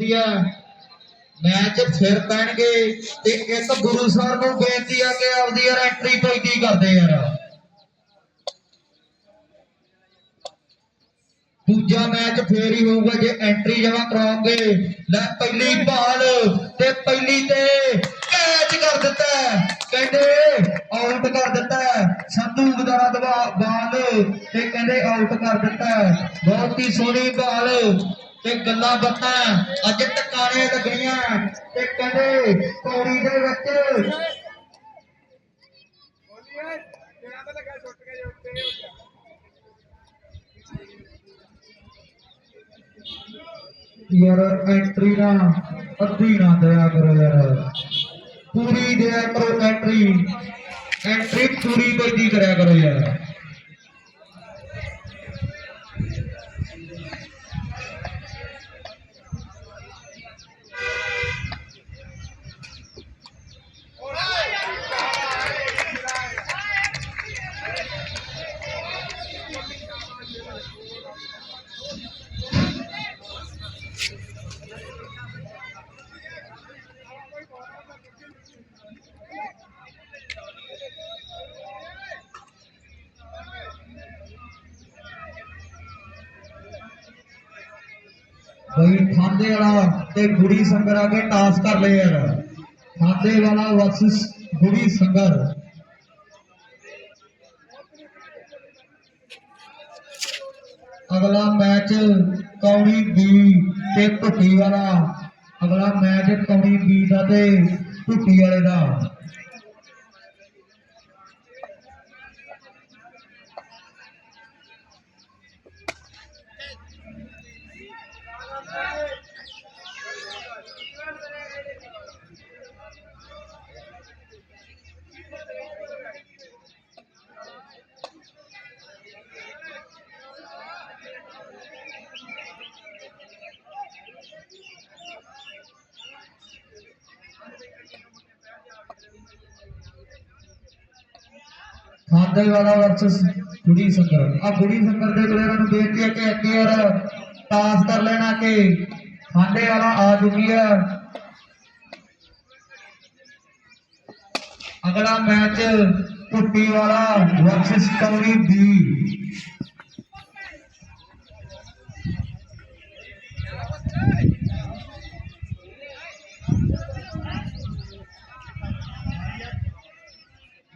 ਆ। ਮੈਚ ਫਿਰ ਪੈਣਗੇ ਤੇ ਇੱਕ ਗੁਰੂ ਸਾਹਿਬ ਨੂੰ ਬੇਨਤੀ ਆ ਕਿ ਆਪਦੀ ਯਾਰ ਐਂਟਰੀ ਕੋਈ ਕੀ ਕਰਦੇ ਯਾਰ। ਦੂਜਾ ਮੈਚ ਫੇਰ ਹੀ ਹੋਊਗਾ ਜੇ ਐਂਟਰੀ ਜਮਾ ਕਰਾਓਗੇ। ਲੈ ਪਹਿਲੀ ਬਾਲ ਤੇ ਪਹਿਲੀ ਤੇ ਕੈਚ ਕਰ ਦਿੱਤਾ ਕਹਿੰਦੇ ਆਊਟ ਕਰ ਦਿੱਤਾ ਸੰਧੂ ਗਦਾਰਾ ਦਵਾ ਬਾਲ ਤੇ ਕਹਿੰਦੇ ਆਊਟ ਕਰ ਦਿੱਤਾ ਬਹੁਤ ਹੀ ਸੋਹਣੀ ਬਾਲ ਤੇ ਗੱਲਾਂ ਬਾਤਾਂ ਅੱਜ ਟਕਾਣੇ ਲੱਗੀਆਂ ਤੇ ਕਹਿੰਦੇ ਪੌੜੀ ਦੇ ਵਿੱਚ। ਯਾਰ ਐਂਟਰੀ ਨਾ ਅੱਧੀ ਨਾ ਦਿਆ ਕਰੋ ਯਾਰ। ਪੂਰੀ ਦਿਆ ਕਰੋ ਐਂਟਰੀ ਐਂਟਰੀ ਪੂਰੀ ਕੋਈ ਕਰਿਆ ਕਰੋ ਯਾਰ। ਖਾਂਦੇ ਵਾਲਾ ਤੇ ਗੁੜੀ ਸੰਗਰ ਆ ਕੇ ਟਾਸ ਕਰ ਲਏ ਯਾਰ ਖਾਂਦੇ ਵਾਲਾ ਵਰਸਸ ਗੁੜੀ ਸੰਗਰ। ਅਗਲਾ ਮੈਚ ਕੌੜੀ ਬੀ ਤੇ ਭੁੱਟੀ ਵਾਲਾ। ਅਗਲਾ ਮੈਚ ਕੌੜੀ ਬੀ ਦਾ ਤੇ ਭੁੱਟੀ ਵਾਲੇ ਦਾ। ਖਾਂਦੇ ਵਾਲਾ ਵਰਸਸ ਗੁੜੀ ਸੰਗਰ ਆ ਗੁੜੀ ਸੰਗਰ ਦੇ ਪਲੇਅਰਾਂ ਨੂੰ ਬੇਨਤੀ ਹੈ ਕਿ ਇੱਕ ਵਾਰ ਟਾਸ ਕਰ ਲੈਣਾ ਕਿ ਖਾਂਦੇ ਵਾਲਾ ਆ ਚੁੱਕੀ ਹੈ। ਅਗਲਾ ਮੈਚ ਕੁੱਟੀ ਵਾਲਾ ਵਰਸਸ ਕੌੜੀ ਬੀ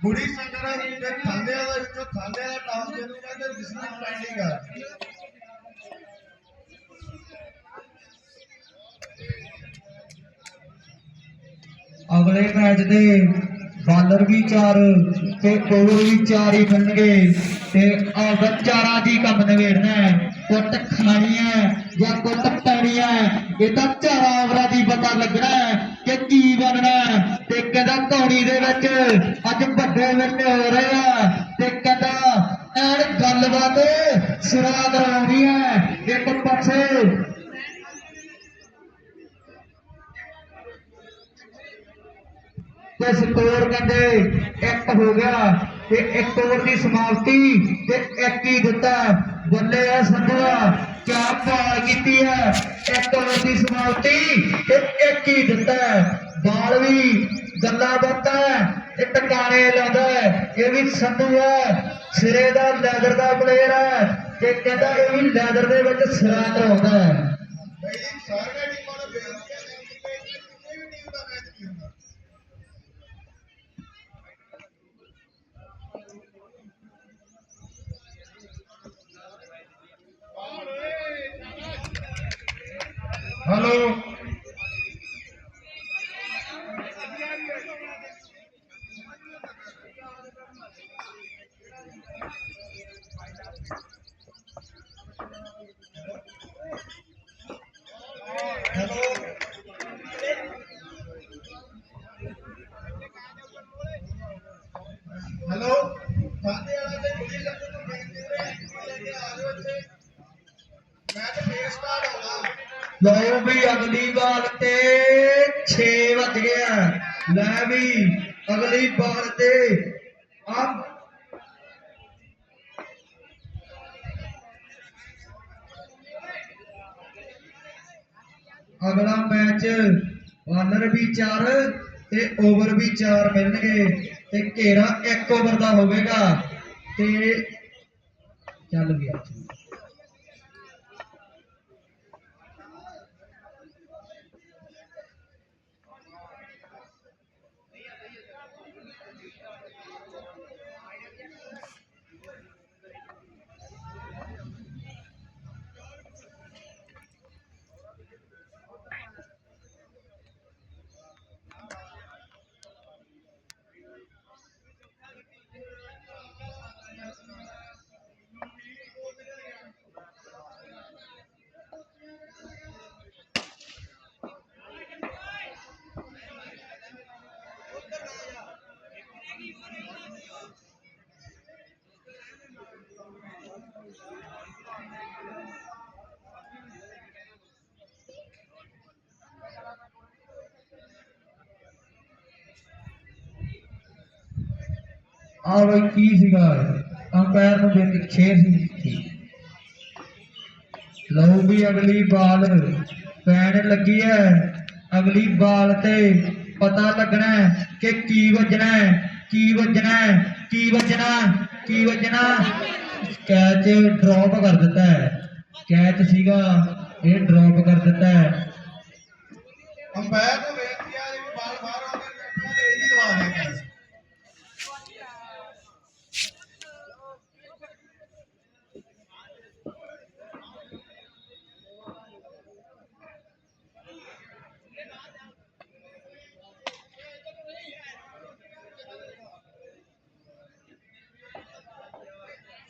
ਬੁੜੀ ਸੰਗਰਾ ਦੇ ਖਾਂਦੇ ਆ ਵਿੱਚੋਂ ਖਾਂਦੇ ਆ ਟਾਸ ਜਿਹਨੂੰ ਕਹਿੰਦੇ ਬਿਜ਼ਨਸ ਪਲਾਨਿੰਗ ਆ ਅਗਲੇ ਮੈਚ ਦੇ ਬਾਲਰ ਵੀ ਚਾਰ ਤੇ ਬੋਲਰ ਵੀ ਚਾਰ ਹੀ ਬਣਨਗੇ ਤੇ ਆਹ ਚਾਰਾਂ ਦੀ ਕੰਮ ਨਵੇੜਨਾ ਹੈ। ਕੁੱਟ ਖਾਣੀ ਹੈ ਜਾਂ ਕੁੱਟ ਪੈਣੀ ਹੈ? ਇਹ ਤਾਂ ਚਾਰਾਂ ਓਵਰਾਂ ਦੀ ਪਤਾ ਲੱਗਣਾ ਹੈ। ਕਿ ਕੀ ਬਣਨਾ। ਤੇ ਕਹਿੰਦਾ ਧੌਣੀ ਦੇ ਵਿੱਚ ਅੱਜ ਵੱਡੇ ਵੇਲੇ ਹੋ ਰਹੇ ਆ। ਤੇ ਕਹਿੰਦਾ ਐਨ ਗੱਲਬਾਤ ਸਿਰਾ ਕਰਾਉਣੀ ਹੈ ਇੱਕ ਪਾਸੇ ਤੇ ਸਕੋਰ ਕਹਿੰਦੇ, ਇੱਕ ਹੋ ਗਿਆ ਤੇ ਇੱਕ ਓਵਰ ਦੀ ਸਮਾਪਤੀ ਤੇ ਇੱਕ ਹੀ ਦਿੱਤਾ। ਬੱਲੇ ਆ ਸੰਧੂਆ। ਕਿਆ ਬਾਲ ਕੀਤੀ ਹੈ। ਇੱਕ ਓਵਰ ਦੀ ਤੇ ਇੱਕ ਹੀ ਦਿੱਤਾ ਬਾਲ ਵੀ ਗੱਲਾਂ ਬਾਤਾਂ ਤੇ ਟਿਕਾਣੇ ਲਾਉਂਦਾ ਹੈ। ਇਹ ਵੀ ਸੰਧੂ ਹੈ। ਸਿਰੇ ਦਾ ਲੈਦਰ ਦਾ ਪਲੇਅਰ ਹੈ ਤੇ ਕਹਿੰਦਾ ਇਹ ਵੀ ਲੈਦਰ ਦੇ ਵਿੱਚ ਸਿਰਾ ਕਰਾਉਂਦਾ ਹੈ। ਬਈ ਸਾਰੀਆਂ ਟੀਮਾਂ ਨੂੰ ਬੇਨਤੀ ਹੈ ਕਿ ਕਿਸੇ ਵੀ ਟੀਮ ਦਾ ਮੈਚ ਨਹੀਂ ਹੁੰਦਾ ਹੈਲੋ ਹੈਲੋ ਲਓ ਵੀ ਅਗਲੀ ਬਾਲ ਤੇ 6 ਵੱਜ ਗਿਆ ਲੈ ਵੀ ਅਗਲੀ ਬਾਲ ਤੇ ਆ ਅਗਲਾ ਮੈਚ ਬਾਲਰ ਵੀ 4 ਤੇ ਓਵਰ ਵੀ 4 ਮਿਲਣਗੇ ਤੇ ਘੇਰਾ 1 ਓਵਰ ਦਾ ਹੋਵੇਗਾ ਤੇ ਚੱਲ ਗਿਆ। ਆ ਬਈ ਕੀ ਸੀਗਾ ਅੰਪਾਇਰ ਨੂੰ ਬੇਨਤੀ 6 ਸੀ ਲਓ ਵੀ ਅਗਲੀ ਬਾਲ ਪੈਣ ਲੱਗੀ ਹੈ ਅਗਲੀ ਬਾਲ ਤੇ ਪਤਾ ਲੱਗਣਾ ਹੈ ਕਿ ਕੀ ਵੱਜਣਾ ਹੈ ਕੀ ਵੱਜਣਾ ਹੈ ਕੀ ਵੱਜਣਾ ਕੀ ਵੱਜਣਾ ਕੈਚ ਡ੍ਰੌਪ ਕਰ ਦਿੱਤਾ ਹੈ ਕੈਚ ਸੀਗਾ ਇਹ ਡ੍ਰੌਪ ਕਰ ਦਿੱਤਾ ਹੈ ਅੰਪਾਇਰ ਨੂੰ ਬੇਨਤੀ ਆ ਜੀ ਵੀ ਬਾਲ ਬਾਹਰ ਆਉਂਦੇ ਬੈਠਿਆ ਤੇ ਇਹ ਹੀ ਦਵਾ ਦੇ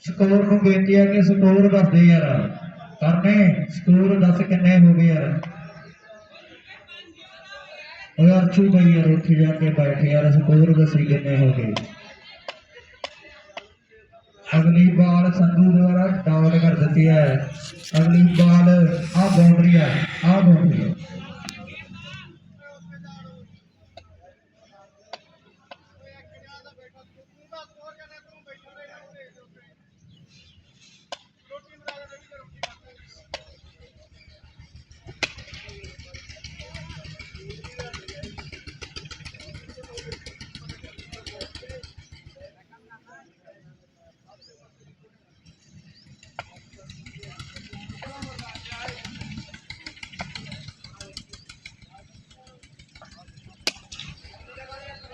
ਸਕੋਰ ਨੂੰ ਬੇਨਤੀ ਹੈ ਕਿ ਸਕੋਰ ਦੱਸ ਦੇ ਯਾਰ ਕਰਨੇ ਸਕੋਰ ਦੱਸ ਕਿੰਨੇ ਹੋ ਗਏ ਯਾਰ। ਓਏ ਅਰਸ਼ੂ ਭਾਈ ਯਾਰ, ਉੱਥੇ ਜਾ ਕੇ ਬੈਠ ਯਾਰ ਸਕੋਰ ਦੱਸੀ ਕਿੰਨੇ ਹੋ ਗਏ। ਅਗਲੀ ਬਾਲ ਸੰਧੂ ਦੁਆਰਾ ਡਾਊਟ ਕਰ ਦਿੱਤੀ ਹੈ। ਅਗਲੀ ਬਾਲ ਆ ਬਾਉਂਡਰੀ ਹੈ ਆ। ਬਾਉਂਡਰੀ ਹੈ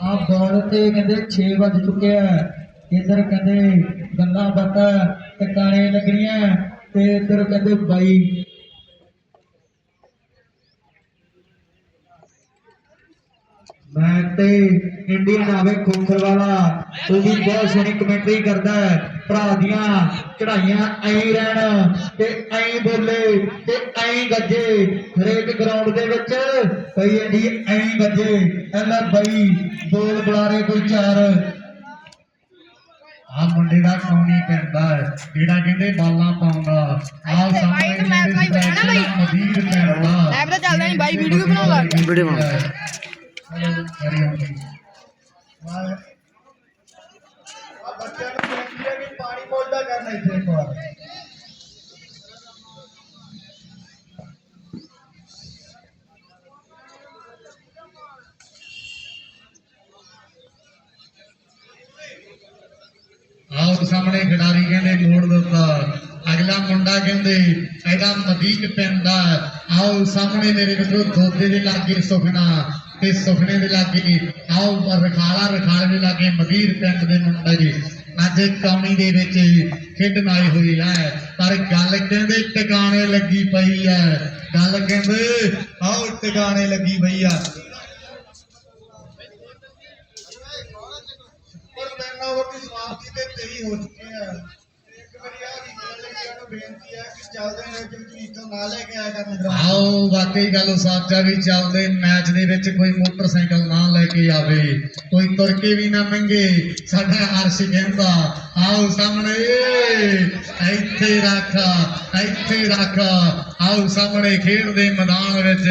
ਆ ਬਾਲ ਤੇ ਕਹਿੰਦੇ 6 ਵੱਜ ਚੁੱਕਿਆ ਇਧਰ ਕਹਿੰਦੇ ਗੱਲਾਂ ਬਾਤਾਂ ਟਿਕਾਣੇ ਲੱਗਣੀਆਂ, ਤੇ ਇਧਰ ਕਹਿੰਦੇ ਬਾਈ ਮੈਂ ਤੇ ਇੰਡੀਅਨ ਆਵੇ ਖੋਖਰ ਵਾਲਾ ਉਹ ਵੀ ਬਹੁਤ ਸੋਹਣੀ ਕਮੈਂਟਰੀ ਕਰਦਾ ਹੈ। ਭਰਾ ਦੀਆਂ ਚੜਾਈਆਂ ਐਂ ਰਹਿਣ ਤੇ ਐਂ ਬੋਲੇ ਤੇ ਐਂ ਗੱਜੇ। ਹਰੇਕ ਗਰਾਊਂਡ ਦੇ ਵਿੱਚ ਕਈ ਇੰਡੀ ਐਂ ਗੱਜੇ। ਐਲਾ ਬਾਈ ਬੋਲ ਬੁਲਾਰੇ ਕੋਈ ਚਾਰ। ਆ ਮੁੰਡੇ ਦਾ ਕੌਣੀ ਪੈਂਦਾ ਜਿਹੜਾ ਕਹਿੰਦੇ ਬਾਲਾਂ ਪਾਉਂਦਾ। ਆ ਸਾਹਮਣੇ ਮੈਂ ਭਾਈ ਬਹਿਣਾ ਬਾਈ। ਮਦੀਰ ਪੈਂਦਾ ਚੱਲਦਾ ਨਹੀਂ ਬਾਈ ਵੀਡੀਓ ਬਣਾਉਂਦਾ। ਵੀਡੀਓ ਬਣਾ ਬੱਚਿਆਂ ਨੂੰ ਬੇਨਤੀ ਹੈ ਵੀ ਪਾਣੀ ਪਹੁੰਚਦਾ ਕਰਨਾ ਇੱਥੇ ਇੱਕ ਵਾਰ ਆਓ ਸਾਹਮਣੇ ਖਿਡਾਰੀ ਕਹਿੰਦੇ ਮੋੜ ਦਿੱਤਾ ਅਗਲਾ ਮੁੰਡਾ ਕਹਿੰਦੇ, ਇਹਦਾ ਮਦੀਕ ਪੈਂਦਾ ਆਓ ਸਾਹਮਣੇ ਮੇਰੇ ਮਿੱਤਰੋ ਦੋਦੇ ਦੇ ਲਾਗੇ ਸੁਖਣਾ ਤੇ ਸੁਖਣੇ ਦੇ ਲਾਗੇ ਆਓ ਰਖਾਲਾ ਰਖਾਲੇ ਦੇ ਲਾਗੇ ਮਦੀਰ ਪਿੰਡ ਦੇ ਮੁੰਡਾ ਜੀ। ਅੱਜ ਕੌਮੀ ਦੇ ਵਿੱਚ ਖੇਡਣ ਆਈ ਹੋਈ ਹੈ ਪਰ ਗੱਲ ਕਹਿੰਦੇ ਟਿਕਾਣੇ ਲੱਗੀ ਪਈ ਹੈ ਗੱਲ ਕਹਿੰਦੇ, ਆਓ, ਟਿਕਾਣੇ ਲੱਗੀ ਪਈ ਆ ਪਰ ਮੈਨਾਂ ਉਹ ਦੀ ਸਮਾਪਤੀ ਤੇ ਤੇਰੀ ਹੋ ਚੁੱਕੀ ਹੈ ਇੱਕ ਵਾਰੀ ਆ ਵੀ ਗੱਲ ਲੱਗਿਆ ਨੂੰ ਬੇਨਤੀ ਹੈ ਕਿ ਚੱਲਦੇ ਨੇ ਕਿ ਵਹੀਕਲ ਨਾ ਲੈ ਕੇ ਆਇਆ ਕਰਨ ਆਓ, ਵਾਕਈ ਗੱਲ ਸੱਚ ਵੀ ਚੱਲਦੇ, ਮੈਚ ਦੇ ਵਿੱਚ ਕੋਈ ਮੋਟਰਸਾਈਕਲ ਨਾ ਲੈ ਕੇ ਆਵੇ, ਕੋਈ ਤੁਰ ਕੇ ਵੀ ਨਾ ਮੰਗੇ, ਸਾਡਾ ਅਰਸ਼ ਕਹਿੰਦਾ, ਆਓ ਸਾਹਮਣੇ, ਇੱਥੇ ਰੱਖ ਇੱਥੇ ਰੱਖ, ਆਓ ਸਾਹਮਣੇ ਖੇਡ ਦੇ ਮੈਦਾਨ ਵਿੱਚ,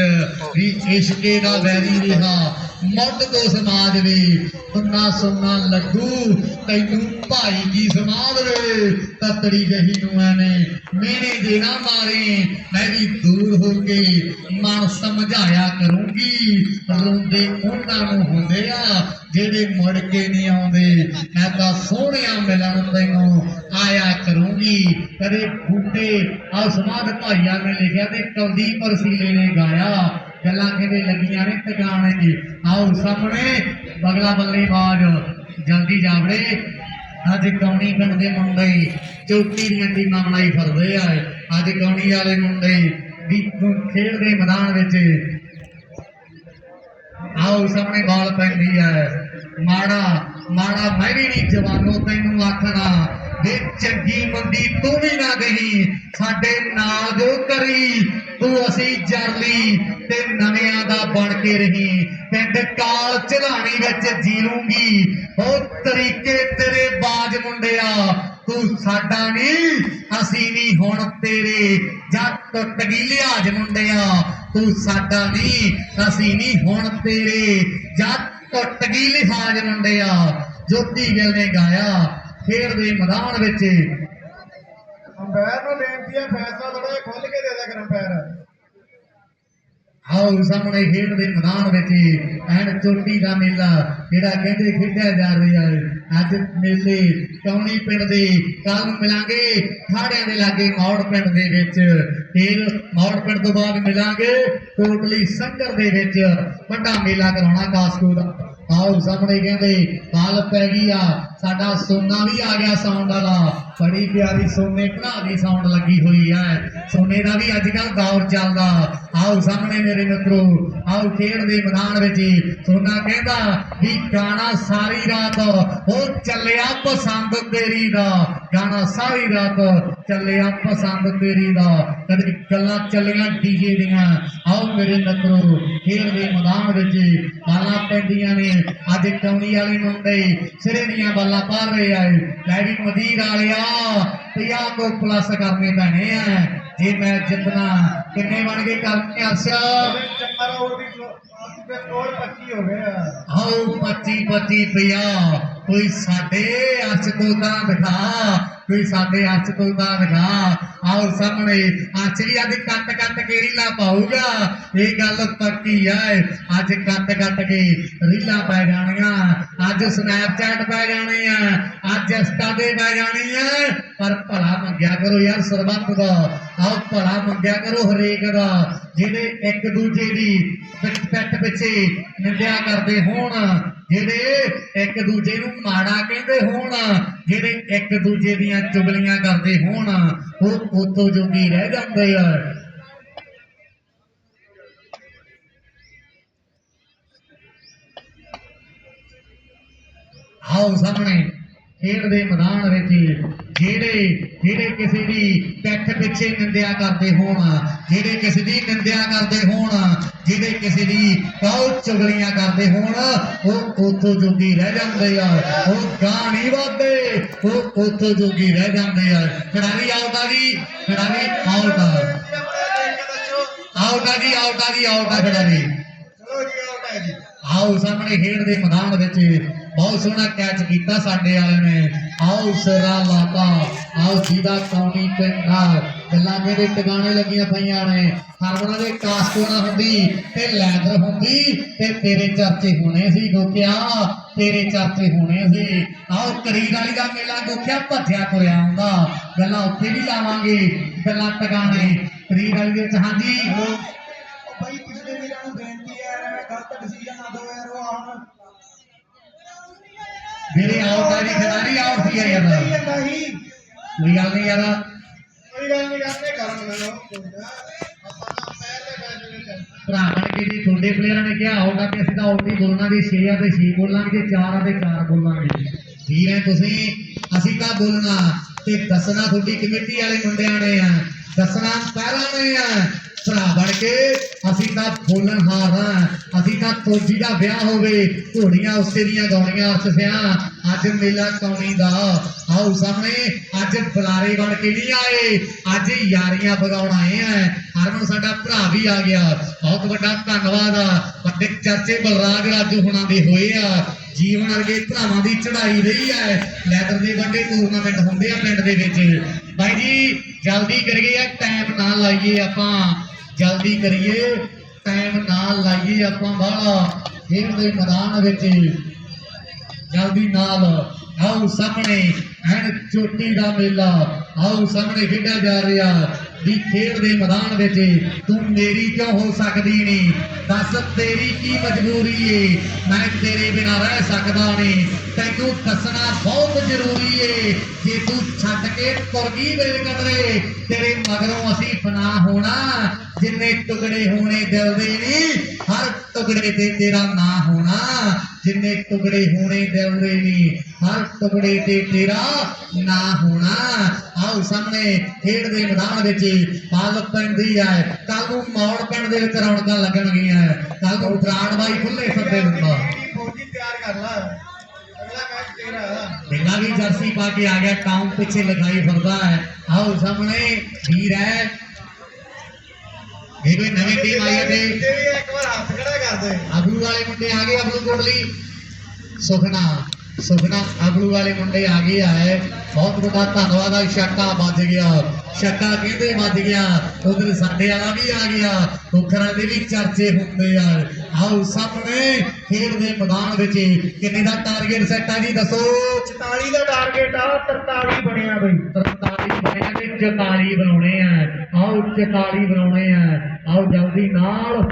ਵੀ ਇਸ਼ਕੇ ਦਾ ਵੈਰੀ ਰਿਹਾ ਮੁੱਢ ਤੋਂ ਸਮਾਜ ਵੇ ਸੁੰਨਾ ਸੁੰਨਾ ਲੱਗੂ ਤੈਨੂੰ ਭਾਈ ਕੀ ਸਮਾਦ ਵੇ ਤਤੜੀ ਗਹੀ ਨੂੰ ਐਨੇ ਮੇਨੇ ਦੇ ਨਾ ਮਾਰੇ, ਮੈਂ ਵੀ ਦੂਰ ਹੋ ਕੇ ਮਨ ਸਮਝਾਇਆ ਕਰੂੰਗੀ। ਰੋਂਦੇ ਉਹਨਾਂ ਨੂੰ ਹੁੰਦੇ ਆ, ਜਿਹੜੇ ਮੁੜ ਕੇ ਨਹੀਂ ਆਉਂਦੇ। ਮੈਂ ਤਾਂ ਸੋਹਣਿਆ ਮਿਲਣ ਤੈਨੂੰ ਆਇਆ ਕਰੂੰਗੀ। ਕਦੇ ਬੂਟੇ ਆ ਸਮਾਧ ਭਾਈਆਂ ਨੇ ਲਿਖਿਆ ਤੇ ਕਵਦੀਪ ਰਸੀਲੇ ਨੇ ਗਾਇਆ। ਗੱਲਾਂ ਕਿਵੇਂ ਲੱਗੀਆਂ ਨੇ ਟਿਕਾਣੇ ਜੀ ਆਓ ਸਾਹਮਣੇ, ਬਗਲਾ ਬੱਲੇ ਬਾਜ ਜਲਦੀ ਜਾਵੜੇ। ਅੱਜ ਕੌਣੀ ਪਿੰਡ ਦੇ ਮੁੰਡੇ ਚੋਟੀ ਦੀਆਂ ਟੀਮਾਂ ਬਣਾਈ ਫਿਰਦੇ ਆ। ਅੱਜ ਕੌਣੀ ਵਾਲੇ ਮੁੰਡੇ ਵੀ ਖੇਡ ਦੇ ਮੈਦਾਨ ਵਿੱਚ। ਆਓ ਸਾਹਮਣੇ ਬਾਲ ਪੈਂਦੀ ਹੈ ਮਾੜਾ ਮਾੜਾ, ਮੈਂ ਵੀ ਨਹੀਂ ਜਵਾਨੋ, ਤੈਨੂੰ ਆਖਣਾ। ਵੇ ਚੰਗੀ ਮੰਦੀ ਤੂੰ ਵੀ ਨਾ ਗਈ, ਸਾਡੇ ਨਾਲ ਜੋ ਕਰੀ, ਤੂੰ ਅਸੀਂ ਜਰਲੀ ਤੇ ਨਵਿਆਂ ਦਾ ਬਣ ਕੇ ਰਹੀ। ਪਿੰਡ ਕਾਲ ਝਲਾਣੀ ਵਿੱਚ ਜੀਉਂਗੀ ਉਹ ਤਰੀਕੇ ਤੇਰੇ ਬਾਜ ਮੁੰਡਿਆ, ਤੂੰ ਸਾਡਾ ਨਹੀਂ ਅਸੀਂ ਨਹੀਂ ਹੁਣ ਤੇਰੇ। ਜੱਟ ਟੁੱਟ ਗਈ ਲਿਹਾਜ ਮੁੰਡਿਆ, ਤੂੰ ਸਾਡਾ ਨਹੀਂ ਅਸੀਂ ਨਹੀਂ ਹੁਣ ਤੇਰੇ। ਜੱਟ ਟੁੱਟ ਗਈ ਲਿਹਾਜ ਮੁੰਡਿਆ, ਜੋਤੀ ਗਿੱਲ ਨੇ ਗਾਇਆ ਖੇਡ ਦੇ ਮੈਦਾਨ ਵਿੱਚ। ਅੰਪਾਇਰ ਨੂੰ ਬੇਨਤੀ ਹੈ ਫੈਸਲਾ ਥੋੜਾ ਜਿਹਾ ਖੁੱਲ ਕੇ ਦੇ ਦਿਆ ਕਰ ਅੰਪਾਇਰ। ਆਓ ਸਾਹਮਣੇ ਖੇਡ ਦੇ ਮੈਦਾਨ ਵਿੱਚ ਐਨ ਚੋਟੀ ਦਾ ਮੇਲਾ ਜਿਹੜਾ ਕਹਿੰਦੇ ਖੇਡਿਆ ਜਾ ਰਿਹਾ ਹੈ। ਅੱਜ ਮੇਲੇ ਕੌਣੀ ਪਿੰਡ ਦੇ ਕੱਲ ਮਿਲਾਂਗੇ। ਠਾੜਿਆਂ ਦੇ ਲਾਗੇ ਮੌੜ ਪਿੰਡ ਦੇ ਵਿੱਚ। ਫਿਰ ਮੌੜ ਪਿੰਡ ਤੋਂ ਬਾਅਦ ਮਿਲਾਂਗੇ ਕੋਟਲੀ ਸੰਗਰ ਦੇ ਵਿੱਚ। ਵੱਡਾ ਮੇਲਾ ਕਰਾਉਣਾ ਕਾਸਕੋ ਦਾ। ਆਓ ਸਾਹਮਣੇ ਕਹਿੰਦੇ ਕੱਲ ਪੈ ਗਈ ਆ। ਸਾਡਾ ਸੋਨਾ ਵੀ ਆ ਗਿਆ ਸਾਊਂਡ ਵਾਲਾ। ਬੜੀ ਪਿਆਰੀ ਸੋਨੇ ਭਰਾ ਦੀ ਸਾਊਂਡ ਲੱਗੀ ਹੋਈ ਹੈ। ਸੋਨੇ ਦਾ ਵੀ ਅੱਜ ਕੱਲ ਦੌਰ ਚੱਲਦਾ। ਆਓ ਸਾਹਮਣੇ ਮੇਰੇ ਮਿੱਤਰੋ, ਆਓ ਖੇਡ ਦੇ ਮੈਦਾਨ ਵਿੱਚ। ਸੋਨਾ ਕਹਿੰਦਾ ਵੀ ਗਾਣਾ ਸਾਰੀ ਰਾਤ ਉਹ ਚੱਲਿਆ ਪਸੰਦ ਤੇਰੀ ਦਾ। ਗਾਣਾ ਸਾਰੀ ਰਾਤ ਚੱਲਿਆ ਪਸੰਦ ਤੇਰੀ ਦਾ। ਕਦੇ ਗੱਲਾਂ ਚੱਲੀਆਂ ਡੀਜੇ ਦੀਆਂ। ਆਓ ਮੇਰੇ ਮਿੱਤਰੋ, ਖੇਡ ਦੇ ਮੈਦਾਨ ਵਿੱਚ। ਬਾਲਾਂ ਪੈਂਦੀਆਂ ਨੇ। ਅੱਜ ਕੌਣੀ ਵਾਲੇ ਮੁੰਡੇ ਸਿਰੇ ਦੀਆਂ ਬਾਲਾਂ ਪਾਰ ਰਹੇ ਆ। ਲੈ ਵੀ ਮਦੀਰ ਵਾਲਿਆ 50 ਤੋਂ ਪਲੱਸ ਕਰਨੇ ਪੈਣੇ ਆ। ਜੇ ਮੈਂ ਜਿੱਤਣਾ ਕਿੰਨੇ ਬਣ ਗਏ ਕਰਨੇ ਅਰਸ਼ਾ ਚੱਕਰ ਹੋਰ ਵੀ ਤੇ ਸਕੋਰ 25 ਹੋ ਗਏ ਆਓ 25 25 ਪਿਆ। ਕੋਈ ਸਾਡੇ ਅੱਛ ਤੋਂ ਤਾਂ ਦਿਖਾ। ਕੋਈ ਸਾਡੇ ਅੱਛ ਤੋਂ ਤਾਂ ਦਿਖਾ। ਆਓ ਸਾਹਮਣੇ ਅੱਛ ਵੀ ਅੱਜ ਕੱਟ ਕੱਟ ਕੇ ਰੀਲਾ ਪਾਊਗਾ। ਇਹ ਗੱਲ ਪੱਕੀ ਆ ਅੱਜ ਕੱਟ ਕੱਟ ਕੇ ਰੀਲਾ ਪੈ ਜਾਣੀਆਂ। ਅੱਜ ਸਨੈਪਚੈਟ ਪੈ ਜਾਣੇ ਆ। ਅੱਜ ਇੰਸਟਾ ਦੇ ਪੈ ਜਾਣੀ ਆ। ਪਰ ਭਲਾ ਮੰਗਿਆ ਕਰੋ ਯਾਰ ਸਰਬੱਤ ਦਾ। ਆਓ ਭਲਾ ਮੰਗਿਆ ਕਰੋ ਹਰੇਕ ਦਾ। ਜਿਹੜੇ ਇੱਕ ਦੂਜੇ ਦੀ ਪਿੱਠ ਪਿੱਠ ਪਿੱਛੇ ਨਿੰਦਿਆ ਕਰਦੇ ਹੋਣ ਜਿਹੜੇ ਇੱਕ ਦੂਜੇ ਨੂੰ ਮਾੜਾ ਕਹਿੰਦੇ ਹੋਣ ਜਿਹੜੇ ਇੱਕ ਦੂਜੇ ਦੀਆਂ ਚੁਗਲੀਆਂ ਕਰਦੇ ਹੋਣ, ਉਹ ਉਤੋਂ ਜੋਗੀ ਰਹਿ ਜਾਂਦੇ ਆ। ਆਓ ਸਾਹਮਣੇ ਖੇਡ ਦੇ ਮੈਦਾਨ ਵਿੱਚ ਜਿਹੜੇ ਜਿਹੜੇ ਕਿਸੇ ਦੀ ਪਿੱਠ ਪਿੱਛੇ ਨਿੰਦਿਆ ਕਰਦੇ ਹੋਣ ਜਿਹੜੇ ਕਿਸੇ ਦੀ ਨਿੰਦਿਆ ਕਰਦੇ ਹੋਣ ਜਿਹੜੇ ਕਿਸੇ ਦੀ ਕਹੋ ਚੁਗਲੀਆਂ ਕਰਦੇ ਹੋਣ ਉਹ ਉਥੋਂ ਜੋਗੀ ਰਹਿ ਜਾਂਦੇ ਆ। ਉਹ ਗਾਂ ਨਹੀਂ ਵਧਦੇ ਉਹ ਉਥੋਂ ਜੋਗੀ ਰਹਿ ਜਾਂਦੇ ਆ। ਖਿਡਾਰੀ ਆਊਟ ਆ ਜੀ ਖਿਡਾਰੀ ਆਊਟ ਆ। ਆਊਟ ਆ ਜੀ ਆਊਟ ਆ ਜੀ ਆਊਟ ਆ ਖਿਡਾਰੀ। ਚਲੋ ਜੀ ਹੈ ਜੀ। ਆਓ ਸਾਹਮਣੇ ਖੇਡ ਦੇ ਮੈਦਾਨ ਵਿੱਚ। ਬਹੁਤ ਸੋਹਣਾ ਕੈਚ ਕੀਤਾ ਸਾਡੇ ਵਾਲੇ ਨੇ। ਆਓ ਸਿਰਾ ਲਾਤਾ। ਆਓ ਜਿਹਦਾ ਕੌਣੀ ਪਿੰਡਾ ਗੱਲਾਂ ਮੇਰੇ ਟਿਕਾਣੇ ਲੱਗੀਆਂ ਪਈਆਂ ਨੇ। ਹਰਮਣਾ ਦੇ ਕਾਸਕੋ ਨਾ ਹੁੰਦੀ ਤੇ ਲੈਦਰ ਹੁੰਦੀ ਤੇ ਤੇਰੇ ਚਰਚੇ ਹੋਣੇ ਸੀ ਗੋਕਿਆ ਤੇਰੇ ਚਰਚੇ ਹੋਣੇ ਸੀ। ਆਓ ਕਰੀਰ ਵਾਲੀ ਦਾ ਮੇਲਾ ਗੋਕਿਆ ਭੱਜਿਆ ਤੁਰਿਆ ਆਉਂਦਾ। ਗੱਲਾਂ ਉੱਥੇ ਵੀ ਲਾਵਾਂਗੇ। ਗੱਲਾਂ ਟਿਕਾਣੇ। ਕਰੀਰ ਵਾਲੀ ਦੇ ਵਿੱਚ ਹਾਂਜੀ। ਮੇਰੇ ਆਊਟ ਆ ਜੀ ਖਿਡਾਰੀ ਆਊਟ ਸੀ ਯਾਰ ਨਹੀਂ ਕੋਈ ਗੱਲ ਨਹੀਂ ਯਾਰ। ਕੋਈ ਗੱਲ ਨਹੀਂ ਕਰਦੇ ਕਰਨ ਮੈਨੂੰ ਆਪਾਂ ਤਾਂ ਅੰਪਾਇਰ ਦੇ ਫੈਸਲੇ ਤੇ ਭਰਾ ਬਣ ਕੇ ਜੀ ਤੁਹਾਡੇ ਪਲੇਅਰਾਂ ਨੇ ਕਿਹਾ ਹੋਗਾ ਕਿ ਅਸੀਂ ਤਾਂ ਆਊਟ ਹੀ ਬੋਲਣਾ ਦੀ 6 ਆ ਤੇ 6 ਬੋਲਾਂਗੇ 4 ਆ ਤੇ 4 ਬੋਲਾਂਗੇ। ਠੀਕ ਹੈ ਤੁਸੀਂ ਅਸੀਂ ਤਾਂ ਬੋਲਣਾ। ਤੇ ਦੱਸਣਾ ਤੁਹਾਡੀ ਕਮੇਟੀ ਵਾਲੇ ਮੁੰਡਿਆਂ ਨੇ ਆ। ਦੱਸਣਾ ਪਹਿਲਾਂ ਨੇ ਆ। ਭਰਾ ਬਣ ਕੇ ਅਸੀਂ ਤਾਂ ਬੋਲਣ ਹਾਰ ਹਾਂ। ਅਸੀਂ ਤਾਂ ਤੋਜੀ ਦਾ ਵਿਆਹ ਹੋਵੇ, ਘੋੜੀਆਂ ਉਸੇ ਦੀਆਂ ਗਾਉਣੀਆਂ ਅਰਥਿਆ ਅੱਜ ਮੇਲਾ ਕੌਣੀ ਦਾ। ਆਓ ਸਾਹਮਣੇ, ਅੱਜ ਬੁਲਾਰੇ ਬਣ ਕੇ ਨਹੀਂ ਆਏ। ਅੱਜ ਯਾਰੀਆਂ ਬਗਾਉਣ ਆਏ ਆ। ਹਰਮਨ, ਸਾਡਾ ਭਰਾ ਵੀ ਆ ਗਿਆ। ਬਹੁਤ ਵੱਡਾ ਧੰਨਵਾਦ ਆ। ਵੱਡੇ ਚਰਚੇ ਬਲਰਾਜ ਰਾਜੂ ਹੁਣਾਂ ਦੇ ਹੋਏ ਆ। ਜੀਵਨ ਵਰਗੇ ਭਰਾਵਾਂ ਦੀ ਚੜ੍ਹਾਈ ਰਹੀ ਹੈ ਲੈਦਰ ਦੇ ਵੱਡੇ ਟੂਰਨਾਮੈਂਟ ਹੁੰਦੇ ਆ ਪਿੰਡ ਦੇ ਵਿੱਚ। ਬਾਈ ਜੀ, ਜਲਦੀ ਕਰੀਏ, ਆ ਟਾਈਮ ਨਾ ਲਾਈਏ ਆਪਾਂ। ਜਲਦੀ ਕਰੀਏ ਟਾਈਮ ਨਾਲ ਲਾਈਏ ਆਪਾਂ ਬਾਹਲਾ, ਖੇਡ ਦੇ ਮੈਦਾਨ ਵਿੱਚ। ਜਲਦੀ ਨਾਲ, ਆਓ ਸਾਹਮਣੇ, ਐਨ ਚੋਟੀ ਦਾ ਮੇਲਾ। ਆਓ ਸਾਹਮਣੇ ਖੇਡਿਆ ਜਾ ਰਿਹਾ, ਵੀ ਖੇਡ ਦੇ ਮੈਦਾਨ ਵਿੱਚ ਤੂੰ ਮੇਰੀ ਕਿਉਂ ਹੋ ਸਕਦੀ ਨਹੀਂ ਦੱਸ ਤੇਰੀ ਕੀ ਮਜਬੂਰੀ ਏ? ਮੈਂ ਤੇਰੇ ਬਿਨਾਂ ਰਹਿ ਸਕਦਾ ਨਹੀਂ ਤੈਨੂੰ ਦੱਸਣਾ ਬਹੁਤ ਜ਼ਰੂਰੀ ਏ। ਜੇ ਤੂੰ ਛੱਡ ਕੇ ਤੁਰ ਗਈ ਮੇਰੇ ਤੇਰੇ ਮਗਰੋਂ ਅਸੀਂ ਬਣਾ ਹੋਣਾ। ਜਿੰਨੇ ਟੁਕੜੇ ਹੋਣੇ ਦਿਲ ਦੇ ਨਹੀਂ ਹਰ ਟੁਕੜੇ ਤੇ ਤੇਰਾ ਨਾਂ ਹੋਣਾ। ਜਿੰਨੇ ਟੁਕੜੇ ਹੋਣੇ ਦਿਲ ਦੇ ਨਹੀਂ ਹਰ ਟੁਕੜੇ ਤੇ ਤੇਰਾ ਨਾਂ ਹੋਣਾ। ਆਓ ਸਾਹਮਣੇ ਖੇਡ ਦੇ ਮੈਦਾਨ ਵਿੱਚ ਪਲ ਪੈਂਦੀ ਹੈ। ਕੱਲ ਨੂੰ ਮੌੜ ਪਿੰਡ ਦੇ ਵਿੱਚ ਰੌਣਕਾਂ ਲੱਗਣਗੀਆਂ। ਕੱਲ ਨੂੰ ਬਰਾੜ ਬਾਈ ਖੁੱਲੇ ਸੱਦੇ ਹੁੰਦਾ ਜਿਹੜੀ ਫੌਜੀ ਤਿਆਰ ਕਰ ਲਾ। ਅਗਲਾ ਮੈਚ ਤੇਰਾ ਆ ਬਿੱਲਾ ਵੀ ਜਰਸੀ ਪਾ ਕੇ ਆ ਗਿਆ ਟਾਊਨ ਪਿੱਛੇ ਲਗਾਈ ਫਿਰਦਾ ਹੈ ਆਓ ਸਾਹਮਣੇ ਵੀਰ ਹੈ ਇਹ ਕੋਈ ਨਵੀਂ ਟੀਮ ਆਈ ਹੈ ਤੇ ਤੇ ਵੀ ਇੱਕ ਵਾਰ ਹੱਥ ਖੜਾ ਕਰ ਦੇ ਅਬਲੂ ਵਾਲੇ ਮੁੰਡੇ ਆ ਗਏ ਅਬਲੂ ਕੋਟਲੀ ਸੁਖਨਾ ਸੁਖਨਾ ਅਬਲੂ ਵਾਲੇ ਮੁੰਡੇ ਆ ਗਏ ਆਏ ਬਹੁਤ ਵੱਡਾ ਧੰਨਵਾਦ ਆ ਛੱਕਾ ਵੱਜ ਗਿਆ। ਛੱਕਾ ਕਹਿੰਦੇ ਵੱਜ ਗਿਆ? ਉਧਰ ਸਾਡੇ ਵਾਲਾ ਵੀ ਆ ਗਿਆ। ਖੋਖਰਾਂ ਦੇ ਵੀ ਚਰਚੇ ਹੁੰਦੇ ਆ। ਆਓ ਸਾਹਮਣੇ ਖੇਡ ਦੇ ਮੈਦਾਨ ਵਿੱਚ ਕਿੰਨੇ ਦਾ ਟਾਰਗੇਟ ਸੈੱਟ ਆ ਜੀ ਦੱਸੋ? 44 ਦਾ ਟਾਰਗੇਟ ਆ 43 ਬਣਿਆ ਬਈ। 43 ਬਣਿਆ ਤੇ 44 ਬਣਾਉਣੇ ਆ। ਆਓ 44 ਬਣਾਉਣੇ ਆ। ਆਓ ਜਲਦੀ ਨਾਲ